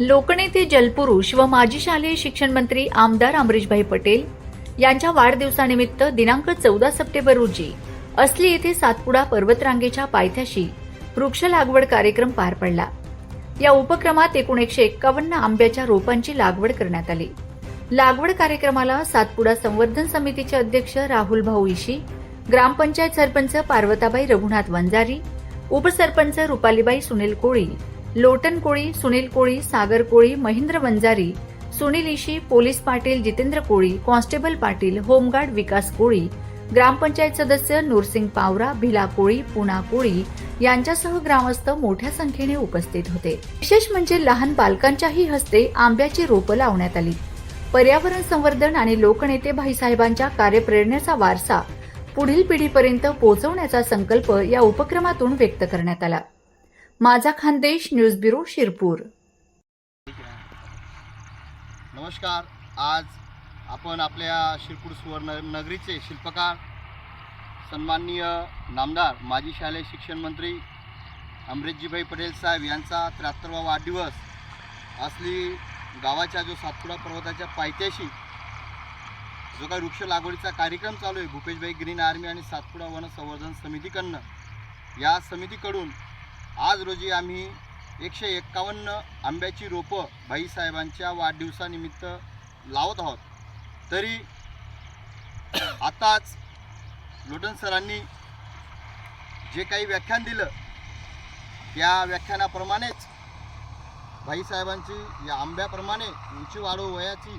लोकनेते जलपुरुष व माजी शालेय शिक्षण मंत्री आमदार अमरीशभाई पटेल यांच्या वाढदिवसानिमित्त दिनांक चौदा सप्टेंबर रोजी असली येथे सातपुडा पर्वतरांगेच्या पायथ्याशी वृक्ष लागवड कार्यक्रम पार पडला. या उपक्रमात एकूण एकशे एक्कावन्न आंब्याच्या रोपांची लागवड करण्यात आली. लागवड कार्यक्रमाला सातपुडा संवर्धन समितीचे अध्यक्ष राहुल भाऊ इशी ग्रामपंचायत सरपंच पार्वताबाई रघुनाथ वंजारी उपसरपंच Rupalibai Sunil Koli Lotan Koli Sunil Koli Sagar Koli Mahendra Vanjari Sunil Ishi police Patil Jitendra Koli constable Patil home guard Vikas Koli ग्रामपंचायत सदस्य नूरसिंग पावरा भिला कोळी पुणा कोळी यांच्यासह ग्रामस्थ मोठ्या संख्येने उपस्थित होते. विशेष म्हणजे लहान बालकांच्याही हस्ते आंब्याची रोपं लावण्यात आली. पर्यावरण संवर्धन आणि लोकनेते भाईसाहेबांच्या कार्यप्रेरणेचा वारसा पुढील पिढीपर्यंत पोहोचवण्याचा संकल्प या उपक्रमातून व्यक्त करण्यात आला. माझा खानदेश न्यूज ब्युरो शिरपूर. नमस्कार. आज आपण आपल्या शिरपूर सुवर्ण नगरीचे शिल्पकार सन्माननीय नामदार माजी शालेय शिक्षण मंत्री अमृतजीभाई पटेल साहेब यांचा त्र्याहत्तरवा वाढदिवस असली गावाच्या जो सातपुडा पर्वताच्या पायथ्याशी जो काही वृक्ष लागवडीचा कार्यक्रम चालू आहे भूपेशभाई ग्रीन आर्मी आणि सातपुडा वन संवर्धन समितीकडनं या समितीकडून आज रोजी आम्ही एकशे एक्कावन्न आंब्याची रोपं भाईसाहेबांच्या वाढदिवसानिमित्त लावत आहोत. तरी आताच लोटन सरांनी जे काही व्याख्यान दिलं त्या व्याख्यानाप्रमाणेच भाईसाहेबांची या आंब्याप्रमाणे उंची वाढव वयाची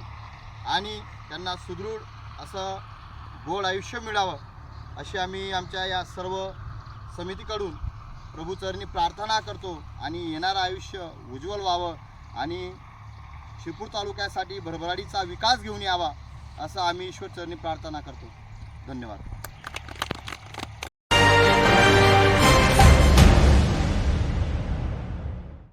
आणि त्यांना सुदृढ असं गोड आयुष्य मिळावं अशी आम्ही आमच्या या सर्व समितीकडून प्रभूचरणी प्रार्थना करतो आणि येणारं आयुष्य उज्ज्वल व्हावं आणि शिपूर तालुक्यासाठी भरभराडीचा विकास घेऊन यावा असं आम्ही ईश्वरचरणी प्रार्थना करतो. धन्यवाद.